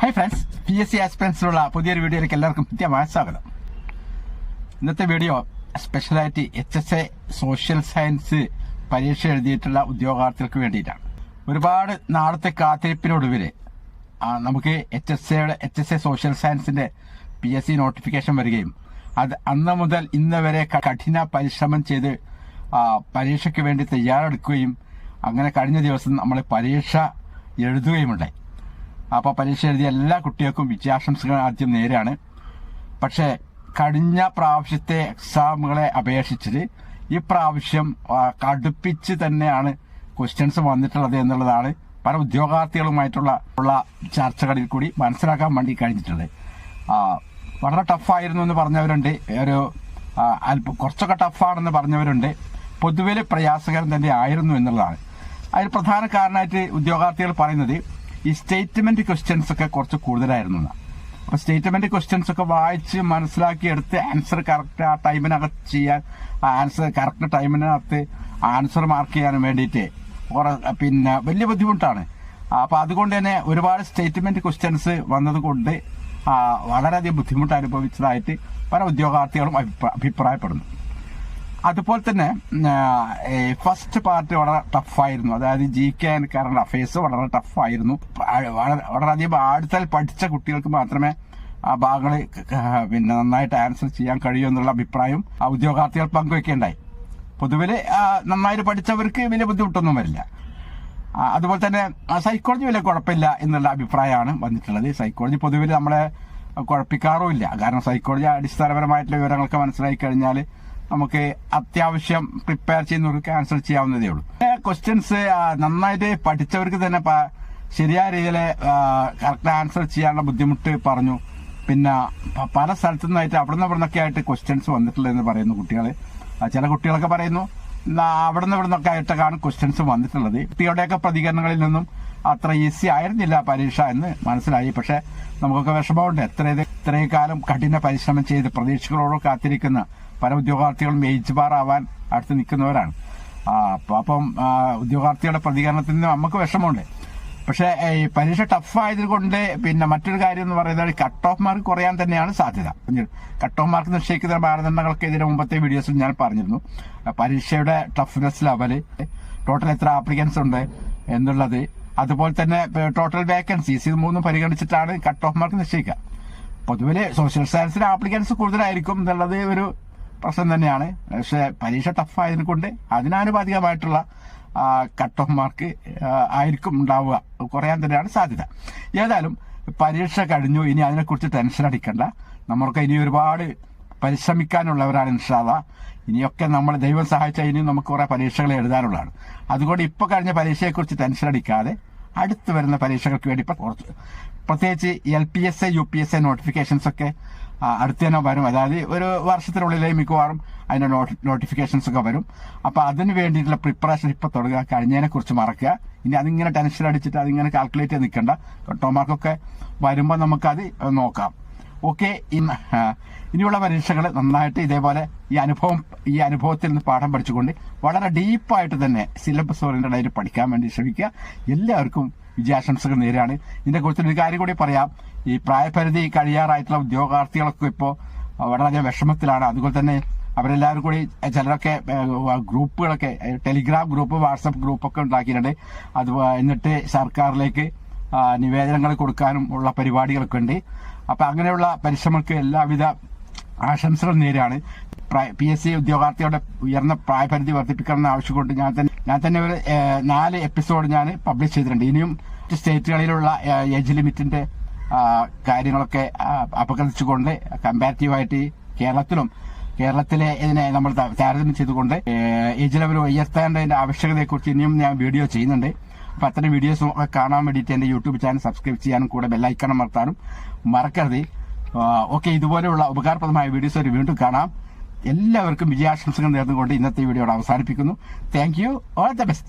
Hi friends P S C ആസ്പിറൻസിലുള്ള പുതിയൊരു വീഡിയോയിലേക്ക് എല്ലാവർക്കും കൃത്യമായ സ്വാഗതം. ഇന്നത്തെ വീഡിയോ സ്പെഷ്യലായിട്ട് H S A social science പരീക്ഷ എഴുതിയിട്ടുള്ള ഉദ്യോഗാർത്ഥികൾക്ക് വേണ്ടിയിട്ടാണ്. ഒരുപാട് നാളത്തെ കാത്തിരിപ്പിനൊടുവിൽ നമുക്ക് എച്ച് എസ് എയുടെ എച്ച് എസ് എ സോഷ്യൽ സയൻസിന്റെ പി എസ് സി നോട്ടിഫിക്കേഷൻ വരികയും അത് അന്ന് മുതൽ ഇന്ന് വരെ കഠിന പരിശ്രമം ചെയ്ത് പരീക്ഷയ്ക്ക് വേണ്ടി തയ്യാറെടുക്കുകയും അങ്ങനെ കഴിഞ്ഞ ദിവസം നമ്മൾ പരീക്ഷ എഴുതുകയുമുണ്ടായി. അപ്പോൾ പരീക്ഷ എഴുതിയ എല്ലാ കുട്ടികൾക്കും വിജയാശംസകൾ ആദ്യം നേരെയാണ്. പക്ഷേ കഴിഞ്ഞ പ്രാവശ്യത്തെ എക്സാമുകളെ അപേക്ഷിച്ചിട്ട് ഈ പ്രാവശ്യം കടുപ്പിച്ച് തന്നെയാണ് ക്വസ്റ്റ്യൻസ് വന്നിട്ടുള്ളത് എന്നുള്ളതാണ് പല ഉദ്യോഗാർത്ഥികളുമായിട്ടുള്ള ഉള്ള ചർച്ചകളിൽ കൂടി മനസ്സിലാക്കാൻ വേണ്ടി കഴിഞ്ഞിട്ടുള്ളത്. വളരെ ടഫായിരുന്നു എന്ന് പറഞ്ഞവരുണ്ട്. ഒരു അല്പം കുറച്ചൊക്കെ ടഫാണെന്ന് പറഞ്ഞവരുണ്ട്. പൊതുവെ പ്രയാസകരം തന്നെ ആയിരുന്നു എന്നുള്ളതാണ്. അതിന് പ്രധാന കാരണമായിട്ട് ഉദ്യോഗാർത്ഥികൾ പറയുന്നത് ഈ സ്റ്റേറ്റ്മെന്റ് ക്വസ്റ്റ്യൻസ് ഒക്കെ കുറച്ച് കൂടുതലായിരുന്നു. അപ്പൊ സ്റ്റേറ്റ്മെന്റ് ക്വസ്റ്റ്യൻസ് ഒക്കെ വായിച്ച് മനസ്സിലാക്കി എടുത്ത് ആൻസർ കറക്റ്റ് ആ ടൈമിനകത്ത് ചെയ്യാൻ ആൻസർ കറക്റ്റ് ടൈമിനകത്ത് ആൻസർ മാർക്ക് ചെയ്യാൻ വേണ്ടിയിട്ട് പിന്നെ വലിയ ബുദ്ധിമുട്ടാണ് അപ്പൊ അതുകൊണ്ട് തന്നെ ഒരുപാട് സ്റ്റേറ്റ്മെന്റ് ക്വസ്റ്റ്യൻസ് വന്നത് കൊണ്ട് ആ, വളരെയധികം ബുദ്ധിമുട്ട് അനുഭവിച്ചതായിട്ട് പല ഉദ്യോഗാർത്ഥികളും അഭിപ്രായപ്പെടുന്നു അതുപോലെ തന്നെ ഫസ്റ്റ് പാർട്ട് വളരെ ടഫായിരുന്നു അതായത് G K and current affairs വളരെ ടഫായിരുന്നു വളരെയധികം ആടുത്താൽ പഠിച്ച കുട്ടികൾക്ക് മാത്രമേ ആ ഭാഗങ്ങൾ പിന്നെ നന്നായിട്ട് ആൻസർ ചെയ്യാൻ കഴിയൂ എന്നുള്ള അഭിപ്രായം ആ ഉദ്യോഗാർത്ഥികൾ പങ്കുവെക്കേണ്ടായി. പൊതുവിൽ നന്നായിട്ട് പഠിച്ചവർക്ക് വലിയ ബുദ്ധിമുട്ടൊന്നും വരില്ല. അതുപോലെ തന്നെ സൈക്കോളജി വലിയ കുഴപ്പമില്ല എന്നുള്ള അഭിപ്രായമാണ് വന്നിട്ടുള്ളത്. സൈക്കോളജി പൊതുവിൽ നമ്മളെ കുഴപ്പിക്കാറുമില്ല. കാരണം സൈക്കോളജി അടിസ്ഥാനപരമായിട്ടുള്ള വിവരങ്ങളൊക്കെ മനസ്സിലാക്കി കഴിഞ്ഞാൽ നമുക്ക് അത്യാവശ്യം പ്രിപ്പയർ ചെയ്യുന്നവർക്ക് ആൻസർ ചെയ്യാവുന്നതേ ഉള്ളൂ. ക്വസ്റ്റ്യൻസ് നന്നായിട്ട് പഠിച്ചവർക്ക് തന്നെ ശരിയായ രീതിയിൽ കറക്റ്റ് ആൻസർ ചെയ്യാനുള്ള ബുദ്ധിമുട്ട് പറഞ്ഞു. പിന്നെ പല സ്ഥലത്തു നിന്നായിട്ട് അവിടെ നിന്ന് ഇവിടെ നിന്നൊക്കെ ആയിട്ട് ക്വസ്റ്റ്യൻസ് വന്നിട്ടുള്ളതെന്ന് പറയുന്നു കുട്ടികൾ ചില കുട്ടികളൊക്കെ പറയുന്നു "നാ അവിടെ നിന്ന് ഇവിടെ നിന്നൊക്കെ ആയിട്ടൊക്കെയാണ് ക്വസ്റ്റ്യൻസ് വന്നിട്ടുള്ളത്. കുട്ടികളുടെയൊക്കെ പ്രതികരണങ്ങളിൽ നിന്നും അത്ര ഈസി ആയിരുന്നില്ല പരീക്ഷ എന്ന് മനസ്സിലായി. പക്ഷെ നമുക്കൊക്കെ വിഷമമുണ്ട്. എത്ര ഇത് ഇത്രയും കാലം കഠിന പരിശ്രമം ചെയ്ത് പ്രതീക്ഷകളോട് കാത്തിരിക്കുന്ന പല ഉദ്യോഗാർത്ഥികളും ആവാൻ അടുത്ത് നിൽക്കുന്നവരാണ്. അപ്പൊ ഉദ്യോഗാർത്ഥികളുടെ പ്രതികരണത്തിൽ നിന്ന് നമുക്ക് വിഷമമുണ്ട്. പക്ഷേ ഈ പരീക്ഷ ടഫായത് കൊണ്ട് പിന്നെ മറ്റൊരു കാര്യം എന്ന് പറയുന്നത് കട്ട് ഓഫ് മാർക്ക് കുറയാൻ തന്നെയാണ് സാധ്യത. കട്ട് ഓഫ് മാർക്ക് നിശ്ചയിക്കുന്ന മാനദണ്ഡങ്ങൾക്ക് ഇതിന് മുമ്പത്തെ വീഡിയോസിൽ ഞാൻ പറഞ്ഞിരുന്നു. പരീക്ഷയുടെ ടഫ്നെസ് ലെവൽ ടോട്ടൽ എത്ര ആപ്ലിക്കൻസ് ഉണ്ട് എന്നുള്ളത്. അതുപോലെ തന്നെ ടോട്ടൽ വേക്കൻസീസ് ഇത് മൂന്നും പരിഗണിച്ചിട്ടാണ് കട്ട് ഓഫ് മാർക്ക് നിശ്ചയിക്കുക. പൊതുവെ സോഷ്യൽ സയൻസിന് ആപ്ലിക്കൻസ് കൂടുതലായിരിക്കും എന്നുള്ളത് ഒരു പ്രശ്നം തന്നെയാണ്. പക്ഷെ പരീക്ഷ ടഫ് ആയതിനെ കൊണ്ട് അതിനാനുപാതികമായിട്ടുള്ള കട്ട് ഓഫ് മാർക്ക് ആയിരിക്കും ഉണ്ടാവുക. കുറയാൻ തന്നെയാണ് സാധ്യത. ഏതായാലും പരീക്ഷ കഴിഞ്ഞു. ഇനി അതിനെക്കുറിച്ച് ടെൻഷൻ അടിക്കണ്ട. നമ്മൾക്ക് ഇനി ഒരുപാട് പരിശ്രമിക്കാനുള്ളവരാണ് ഇൻഷാല്ല ഇനിയൊക്കെ നമ്മൾ ദൈവം സഹായിച്ച ഇനിയും നമുക്ക് കുറേ പരീക്ഷകൾ എഴുതാനുള്ളതാണ്. അതുകൊണ്ട് ഇപ്പൊ കഴിഞ്ഞ പരീക്ഷയെക്കുറിച്ച് ടെൻഷൻ അടിക്കാതെ അടുത്ത് വരുന്ന പരീക്ഷകൾക്ക് വേണ്ടി കുറച്ച് പ്രത്യേകിച്ച് L P S A U P S A notifications ഒക്കെ അടുത്ത് തന്നെ വരും. അതായത് ഒരു വർഷത്തിനുള്ളിലെ മിക്കവാറും അതിന്റെ നോട്ടിഫിക്കേഷൻസ് ഒക്കെ വരും. അപ്പോൾ അതിന് വേണ്ടിയിട്ടുള്ള പ്രിപ്പറേഷൻ ഇപ്പോൾ തുടങ്ങുക. കഴിഞ്ഞതിനെ കുറിച്ച് മറക്കുക. ഇനി അതിങ്ങനെ ടെൻഷൻ അടിച്ചിട്ട് അതിങ്ങനെ കാൽക്കുലേറ്റ് ചെയ്ത് നിൽക്കണ്ട ടോമാർക്കൊക്കെ വരുമ്പോൾ നമുക്കത് നോക്കാം. ഓക്കെ ഇനിയുള്ള പരീക്ഷകൾ നന്നായിട്ട് ഇതേപോലെ ഈ അനുഭവം ഈ അനുഭവത്തിൽ നിന്ന് പാഠം പഠിച്ചുകൊണ്ട് വളരെ ഡീപ്പായിട്ട് തന്നെ സിലബസ് ഓറിയന്റഡ് ആയിട്ട് പഠിക്കാൻ വേണ്ടി ശ്രമിക്കുക. എല്ലാവർക്കും വിജയാശംസകൾ നേരാണ് ഇതിനെ കുറിച്ച് ഒരു കാര്യം കൂടി പറയാം. ഈ പ്രായപരിധി കഴിയാറായിട്ടുള്ള ഉദ്യോഗാർത്ഥികളൊക്കെ ഇപ്പോൾ വളരെയധികം വിഷമത്തിലാണ്. അതുപോലെ തന്നെ അവരെല്ലാവരും കൂടി ചിലരൊക്കെ ഗ്രൂപ്പുകളൊക്കെ ടെലിഗ്രാം ഗ്രൂപ്പ് വാട്സപ്പ് ഗ്രൂപ്പൊക്കെ ഉണ്ടാക്കിയിട്ടുണ്ട്. അത് എന്നിട്ട് സർക്കാരിലേക്ക് നിവേദനങ്ങൾ കൊടുക്കാനും ഉള്ള പരിപാടികളൊക്കെ ഉണ്ട് അപ്പൊ അങ്ങനെയുള്ള പരിശ്രമങ്ങൾക്ക് എല്ലാവിധ ആശംസകൾ നേരാണ്. പി എസ് സി ഉദ്യോഗാർത്ഥികളുടെ ഉയർന്ന പ്രായപരിധി വർദ്ധിപ്പിക്കണം എന്ന് ആവശ്യപ്പെട്ട് ഞാൻ തന്നെ ഞാൻ തന്നെ ഒരു നാല് എപ്പിസോഡ് ഞാൻ പബ്ലിഷ് ചെയ്തിട്ടുണ്ട്. ഇനിയും സ്റ്റേറ്റുകളിലുള്ള ഏജ് ലിമിറ്റിന്റെ കാര്യങ്ങളൊക്കെ അപകടിച്ചുകൊണ്ട് കമ്പാരിറ്റീവായിട്ട് കേരളത്തിലും കേരളത്തിലെ ഇതിനെ നമ്മൾ താരതമ്യം ചെയ്തുകൊണ്ട് ഏജ് ലെവൽ ഉയർത്തേണ്ടതിന്റെ ആവശ്യകതയെക്കുറിച്ച് ഇനിയും ഞാൻ വീഡിയോ ചെയ്യുന്നുണ്ട്. അപ്പൊ അത്തരം വീഡിയോസ് കാണാൻ വേണ്ടിയിട്ട് എന്റെ യൂട്യൂബ് ചാനൽ സബ്സ്ക്രൈബ് ചെയ്യാനും കൂടെ ബെല്ലൈക്കണം അമർത്താനും മറക്കരുത്. ഓക്കെ ഇതുപോലെയുള്ള ഉപകാരപ്രദമായ വീഡിയോസ് ഒരു വീണ്ടും കാണാം. എല്ലാവർക്കും വിജയാശംസകൾ നേർന്നുകൊണ്ട് ഇന്നത്തെ വീഡിയോ അവസാനിപ്പിക്കുന്നു. Thank you all the best